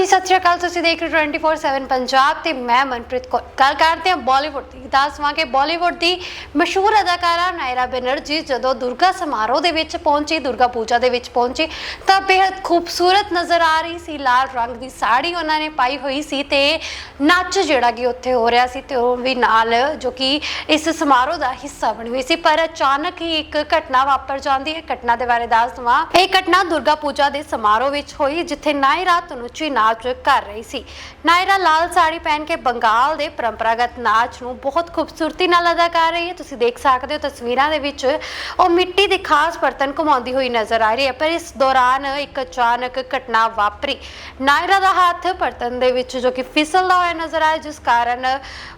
ਜੀ, ਸਤਿ ਸ਼੍ਰੀ ਅਕਾਲ, ਤੁਸੀਂ ਦੇਖ ਰਹੇ ਹੋ 24/7 ਪੰਜਾਬ ਤੇ ਮੈਂ ਮਨਪ੍ਰੀਤ ਕੌਰ। ਗੱਲ ਕਰਦੇ ਹਾਂ ਬਾਲੀਵੁੱਡ ਦੀ। ਦੱਸਵਾਂ ਬਾਲੀਵੁੱਡ ਦੀ ਮਸ਼ਹੂਰ ਅਦਾਕਾਰਾ ਨਾਇਰਾ ਬੈਨਰਜੀ ਜਦੋਂ ਦੁਰਗਾ ਸਮਾਰੋਹ ਦੇ ਵਿੱਚ ਪਹੁੰਚੀ, ਦੁਰਗਾ ਪੂਜਾ ਦੇ ਵਿੱਚ ਪਹੁੰਚੀ, ਤਾਂ ਬੇहद ਖੂਬਸੂਰਤ ਨਜ਼ਰ ਆ ਰਹੀ ਸੀ। ਲਾਲ ਰੰਗ ਦੀ ਸਾੜੀ ਉਹਨਾਂ ਨੇ ਪਾਈ ਹੋਈ ਸੀ ਤੇ ਨੱਚ ਜਿਹੜਾ ਕਿ ਉੱਥੇ ਹੋ ਰਿਹਾ ਸੀ ਤੇ ਉਹ ਵੀ ਨਾਲ, ਜੋ ਕਿ ਇਸ ਸਮਾਰੋਹ ਦਾ ਹਿੱਸਾ ਬਣੀ ਹੋਈ ਸੀ। ਪਰ ਅਚਾਨਕ ਹੀ ਇੱਕ ਘਟਨਾ ਵਾਪਰ ਜਾਂਦੀ ਹੈ। ਘਟਨਾ ਦੇ ਬਾਰੇ ਦੱਸ ਦਵਾਂ। ਇਹ ਘਟਨਾ ਦੁਰਗਾ ਪੂਜਾ ਦੇ ਸਮਾਰੋਹ ਵਿੱਚ ਹੋਈ, ਜਿੱਥੇ ਨਾਇਰਾ ਤਨੁਚੀ ਨਾਚ ਕਰ ਰਹੀ ਸੀ। ਨਾਇਰਾ ਲਾਲ ਸਾੜੀ ਪਹਿਨ ਕੇ ਬੰਗਾਲ ਦੇ ਪਰੰਪਰਾਗਤ ਨਾਚ ਨੂੰ ਬਹੁਤ ਖੂਬਸੂਰਤੀ ਨਾਲ ਅਦਾ ਕਰ ਰਹੀ ਹੈ। ਤੁਸੀਂ ਦੇਖ ਸਕਦੇ ਹੋ ਤਸਵੀਰਾਂ ਦੇ ਵਿੱਚ ਉਹ ਮਿੱਟੀ ਦੇ ਖਾਸ ਬਰਤਨ ਘੁਮਾਉਂਦੀ ਹੋਈ ਨਜ਼ਰ ਆ ਰਹੀ ਹੈ, ਪਰ ਇਸ ਦੌਰਾਨ ਇੱਕ ਅਚਾਨਕ ਘਟਨਾ ਵਾਪਰੀ। ਨਾਇਰਾ ਦਾ ਹੱਥ ਬਰਤਨ ਦੇ ਵਿੱਚ ਜੋ ਕਿ ਫਿਸਲਦਾ ਹੋਇਆ ਨਜ਼ਰ ਆਇਆ, ਜਿਸ ਕਾਰਨ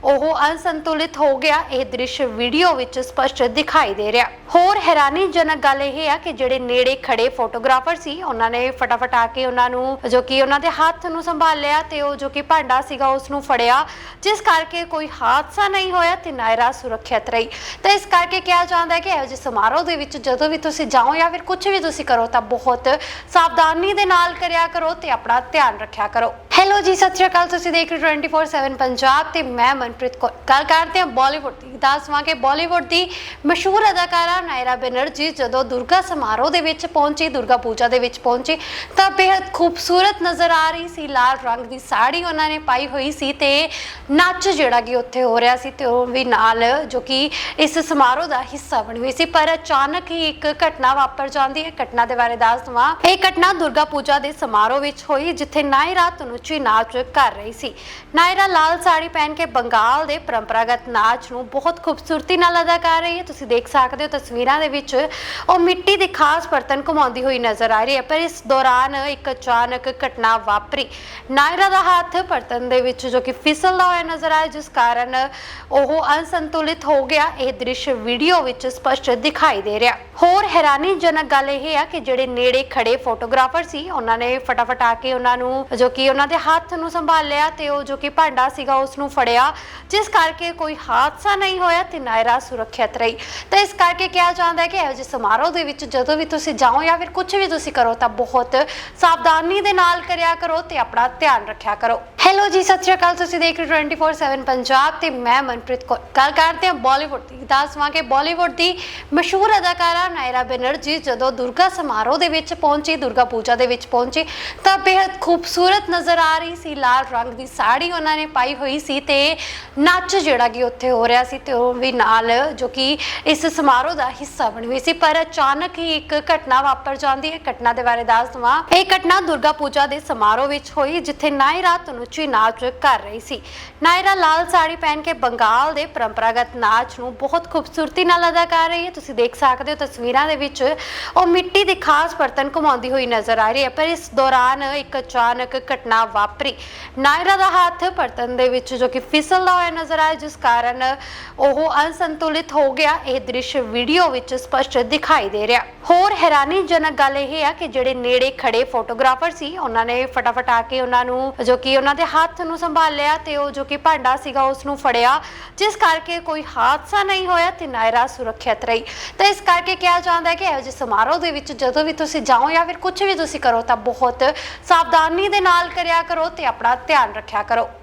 ਉਹ ਅਸੰਤੁਲਿਤ ਹੋ ਗਿਆ। ਇਹ ਦ੍ਰਿਸ਼ ਵੀਡੀਓ ਵਿੱਚ ਸਪਸ਼ਟ ਦਿਖਾਈ ਦੇ ਰਿਹਾ। ਹੋਰ ਹੈਰਾਨੀਜਨਕ ਗੱਲ ਇਹ ਆ ਕਿ ਜਿਹੜੇ ਨੇੜੇ ਖੜੇ ਫੋਟੋਗ੍ਰਾਫਰ ਸੀ, ਉਹਨਾਂ ਨੇ ਫਟਾਫਟ ਆ ਕੇ ਉਹਨਾਂ ਨੂੰ ਜੋ ਕਿ ਉਹਨਾਂ ਦੇ ਹੱਥ ਹੱਥ ਨੂੰ ਸੰਭਾਲਿਆ ਤੇ ਉਹ ਜੋ ਕਿ ਭਾਂਡਾ ਸੀਗਾ ਉਸ ਨੂੰ ਫੜਿਆ, ਜਿਸ ਕਰਕੇ ਕੋਈ ਹਾਦਸਾ ਨਹੀਂ ਹੋਇਆ ਤੇ ਨਾਇਰਾ ਸੁਰੱਖਿਅਤ ਰਹੀ। ਤਾਂ ਇਸ ਕਰਕੇ ਕਿਹਾ ਜਾਂਦਾ ਹੈ ਕਿ ਇਹੋ ਜਿਹੇ ਸਮਾਰੋਹ ਦੇ ਵਿੱਚ ਜਦੋਂ ਵੀ ਤੁਸੀਂ ਜਾਓ ਜਾਂ ਫਿਰ ਕੁਝ ਵੀ ਤੁਸੀਂ ਕਰੋ ਤਾਂ ਬਹੁਤ ਸਾਵਧਾਨੀ ਦੇ ਨਾਲ ਕਰਿਆ ਕਰੋ ਤੇ ਆਪਣਾ ਧਿਆਨ ਰੱਖਿਆ ਕਰੋ। ਹੈਲੋ ਜੀ, ਸਤਿ ਸ਼੍ਰੀ ਅਕਾਲ, ਤੁਸੀਂ ਦੇਖ ਰਹੇ ਹੋ 24/7 ਪੰਜਾਬ ਤੇ ਮੈਂ ਮਨਪ੍ਰੀਤ ਕੌਰ। ਗੱਲ ਕਰਦੇ ਹਾਂ ਬਾਲੀਵੁੱਡ ਦੀ ਦੱਸਵਾਂ ਕਿ ਬਾਲੀਵੁੱਡ ਦੀ ਮਸ਼ਹੂਰ ਅਦਾਕਾਰਾ ਨਾਇਰਾ ਬੈਨਰਜੀ ਜਦੋਂ ਦੁਰਗਾ ਸਮਾਰੋਹ ਦੇ ਵਿੱਚ ਪਹੁੰਚੀ, ਦੁਰਗਾ ਪੂਜਾ ਦੇ ਵਿੱਚ ਪਹੁੰਚੀ, ਤਾਂ ਬੇहद ਖੂਬਸੂਰਤ ਨਜ਼ਰ ਆ ਰਹੀ ਸੀ, ਲਾਲ ਰੰਗ ਦੀ ਸਾੜੀ ਉਹਨਾਂ ਨੇ ਪਾਈ ਹੋਈ ਸੀ ਤੇ ਨੱਚ ਜਿਹੜਾ ਕਿ ਉੱਥੇ ਹੋ ਰਿਹਾ ਸੀ ਤੇ ਉਹ ਵੀ ਨਾਲ ਜੋ ਕਿ ਇਸ ਸਮਾਰੋਹ ਦਾ ਹਿੱਸਾ ਬਣੀ ਹੋਈ ਸੀ, ਪਰ ਅਚਾਨਕ ਹੀ ਇੱਕ ਘਟਨਾ ਵਾਪਰ ਜਾਂਦੀ ਹੈ। ਘਟਨਾ ਦੇ ਬਾਰੇ ਦੱਸ ਦਵਾਂ। ਇਹ ਘਟਨਾ ਦੁਰਗਾ ਪੂਜਾ ਦੇ ਸਮਾਰੋਹ ਵਿੱਚ ਹੋਈ, ਜਿੱਥੇ ਨਾਇਰਾ ਤਨੁਚੀ ਨਾਚ ਕਰ ਰਹੀ ਸੀ। ਨਾਇਰਾ ਲਾਲ ਸਾੜੀ ਪਹਿਨ ਕੇ ਬੰਗਾਲ ਦੇ ਪਰੰਪਰਾਗਤ ਨਾਚ ਨੂੰ ਬਹੁਤ ਖੂਬਸੂਰਤੀ ਨਾਲ ਅਦਾ ਕਰ ਰਹੀ ਹੈ। ਤੁਸੀਂ ਦੇਖ ਸਕਦੇ ਹੋ ਤਸਵੀਰਾਂ ਦੇ ਵਿੱਚ ਉਹ ਮਿੱਟੀ ਦੇ ਖਾਸ ਬਰਤਨ ਘੁਮਾਉਂਦੀ ਹੋਈ ਨਜ਼ਰ ਆ ਰਹੀ ਹੈ। ਪਰ ਇਸ ਦੌਰਾਨ ਇੱਕ ਅਚਾਨਕ ਘਟਨਾ ਵਾਪਰੀ। ਨਾਇਰਾ ਦਾ ਹੱਥ ਬਰਤਨ ਦੇ ਵਿੱਚ ਜੋ ਕਿ ਫਿਸਲਦਾ ਹੋਇਆ ਨਜ਼ਰ ਆਇਆ, ਜਿਸ ਕਾਰਨ ਉਹ ਅਸੰਤੁਲਿਤ ਹੋ ਗਿਆ। ਇਹ ਦ੍ਰਿਸ਼ ਵੀਡੀਓ ਵਿੱਚ ਸਪਸ਼ਟ ਦਿਖਾਈ ਦੇ ਰਿਹਾ। ਹੋਰ ਹੈਰਾਨੀਜਨਕ ਗੱਲ ਇਹ ਆ ਕਿ ਜਿਹੜੇ ਨੇੜੇ ਖੜੇ ਫੋਟੋਗ੍ਰਾਫਰ ਸੀ, ਉਹਨਾਂ ਨੇ ਫਟਾਫਟ ਆ ਕੇ ਉਹਨਾਂ ਨੂੰ ਜੋ ਕਿ ਉਹਨਾਂ ਦੇ ਹੱਥ ਨੂੰ ਸੰਭਾਲਿਆ ਤੇ ਉਹ ਜੋ ਕਿ ਭਾਂਡਾ ਸੀਗਾ ਉਸ ਨੂੰ ਫੜਿਆ, ਜਿਸ ਕਰਕੇ ਕੋਈ ਹਾਦਸਾ ਨਹੀਂ ਹੋਇਆ ਤੇ ਨਾਇਰਾ ਸੁਰੱਖਿਅਤ ਰਹੀ। ਤਾਂ ਇਸ ਕਰਕੇ ਕਿਹਾ ਜਾਂਦਾ ਹੈ ਕਿ ਇਹੋ ਜਿਹੇ ਸਮਾਰੋਹ ਦੇ ਵਿੱਚ ਜਦੋਂ ਵੀ ਤੁਸੀਂ ਜਾਓ ਜਾਂ ਫਿਰ ਕੁਝ ਵੀ ਤੁਸੀਂ ਕਰੋ ਤਾਂ ਬਹੁਤ ਸਾਵਧਾਨੀ ਦੇ ਨਾਲ ਕਰਿਆ ਕਰੋ ਤੇ ਆਪਣਾ ਧਿਆਨ ਰੱਖਿਆ ਕਰੋ। ਹੈਲੋ ਜੀ, ਸਤਿ ਸ਼੍ਰੀ ਅਕਾਲ। ਤੁਸੀਂ ਦੇਖ ਰਹੇ ਹੋ 24/7 ਪੰਜਾਬ ਤੇ ਮੈਂ ਮਨਪ੍ਰੀਤ ਕੌਰ। ਗੱਲ ਕਰਦੇ ਹਾਂ ਬਾਲੀਵੁੱਡ ਦੀ। ਦੱਸਵਾਂ ਬਾਲੀਵੁੱਡ ਦੀ ਮਸ਼ਹੂਰ ਅਦਾਕਾਰਾ ਨਾਇਰਾ ਬੈਨਰਜੀ ਜਦੋਂ ਦੁਰਗਾ ਸਮਾਰੋਹ ਦੇ ਵਿੱਚ ਪਹੁੰਚੀ, ਦੁਰਗਾ ਪੂਜਾ ਦੇ ਵਿੱਚ ਪਹੁੰਚੀ, ਤਾਂ ਬੇहद ਖੂਬਸੂਰਤ ਨਜ਼ਰ ਆ ਰਹੀ ਸੀ। ਲਾਲ ਰੰਗ ਦੀ ਸਾੜੀ ਉਹਨਾਂ ਨੇ ਪਾਈ ਹੋਈ ਸੀ ਤੇ ਨੱਚ ਜਿਹੜਾ ਕਿ ਉੱਥੇ ਹੋ ਰਿਹਾ ਸੀ ਤੇ ਉਹ ਵੀ ਨਾਲ ਜੋ ਕਿ ਇਸ ਸਮਾਰੋਹ ਦਾ ਹਿੱਸਾ ਬਣੀ ਹੋਈ ਸੀ। ਪਰ ਅਚਾਨਕ ਹੀ ਇੱਕ ਘਟਨਾ ਵਾਪਰ ਜਾਂਦੀ ਹੈ। ਘਟਨਾ ਦੇ ਬਾਰੇ ਦੱਸ ਦਵਾਂ। ਇਹ ਘਟਨਾ ਦੁਰਗਾ ਪੂਜਾ ਦੇ ਸਮਾਰੋਹ ਵਿੱਚ ਹੋਈ, ਜਿੱਥੇ ਨਾਇਰਾ ਤਨੁਚੀ ਨਾਚ ਕਰ ਰਹੀ ਸੀ। ਨਾਇਰਾ ਲਾਲ ਸਾੜੀ ਪਹਿਨ ਕੇ ਬੰਗਾਲ ਦੇ ਪਰੰਪਰਾਗਤ ਨਾਚ ਨੂੰ ਬਹੁਤ ਖੂਬਸੂਰਤੀ ਨਾਲ ਅਦਾ ਕਰ ਰਹੀ ਹੈ। ਤੁਸੀਂ ਦੇਖ ਸਕਦੇ ਹੋ ਤਸਵੀਰਾਂ ਦੇ ਵਿੱਚ ਉਹ ਮਿੱਟੀ ਦੇ ਖਾਸ ਬਰਤਨ ਘੁਮਾਉਂਦੀ ਹੋਈ ਨਜ਼ਰ ਆ ਰਹੀ ਹੈ, ਪਰ ਇਸ ਦੌਰਾਨ ਇੱਕ ਅਚਾਨਕ ਘਟਨਾ ਵਾਪਰੀ। ਨਾਇਰਾ ਦਾ ਹੱਥ ਬਰਤਨ ਦੇ ਵਿੱਚ ਜੋ ਕਿ ਫਿਸਲਦਾ ਹੋਇਆ ਨਜ਼ਰ ਆਇਆ, ਜਿਸ ਕਾਰਨ ਉਹ ਅਸੰਤੁਲਿਤ ਹੋ ਗਿਆ। ਇਹ ਦ੍ਰਿਸ਼ ਵੀਡੀਓ ਵਿੱਚ ਸਪਸ਼ਟ ਦਿਖਾਈ ਦੇ ਰਿਹਾ। ਹੋਰ ਹੈਰਾਨੀਜਨਕ ਗੱਲ ਇਹ ਹੈ ਕਿ ਜਿਹੜੇ ਨੇੜੇ ਖੜੇ ਫੋਟੋਗ੍ਰਾਫਰ ਸੀ, ਉਹਨਾਂ ਨੇ ਫਟਾਫਟ ਆ ਕੇ ਉਹਨਾਂ ਨੂੰ ਜੋ ਕਿ ਉਹਨਾਂ ਦੇ ਹੱਥ ਨੂੰ ਸੰਭਾਲਿਆ ਤੇ ਉਹ ਜੋ ਕਿ ਭਾਂਡਾ ਸੀਗਾ ਉਸ ਨੂੰ ਫੜਿਆ, ਜਿਸ ਕਰਕੇ ਕੋਈ ਹਾਦਸਾ ਨਹੀਂ ਹੋਇਆ ਤੇ ਨਾਇਰਾ ਸੁਰੱਖਿਅਤ ਰਹੀ। ਤਾਂ ਇਸ ਕਰਕੇ ਕਿਹਾ ਜਾਂਦਾ ਹੈ ਕਿ ਇਹੋ ਜਿਹੇ ਸਮਾਰੋਹ ਦੇ ਵਿੱਚ ਜਦੋਂ ਵੀ ਤੁਸੀਂ ਜਾਓ ਜਾਂ ਫਿਰ ਕੁਝ ਵੀ ਤੁਸੀਂ ਕਰੋ ਤਾਂ ਬਹੁਤ ਸਾਵਧਾਨੀ ਦੇ ਨਾਲ ਕਰਿਆ ਕਰੋ ਤੇ ਆਪਣਾ ਧਿਆਨ ਰੱਖਿਆ ਕਰੋ।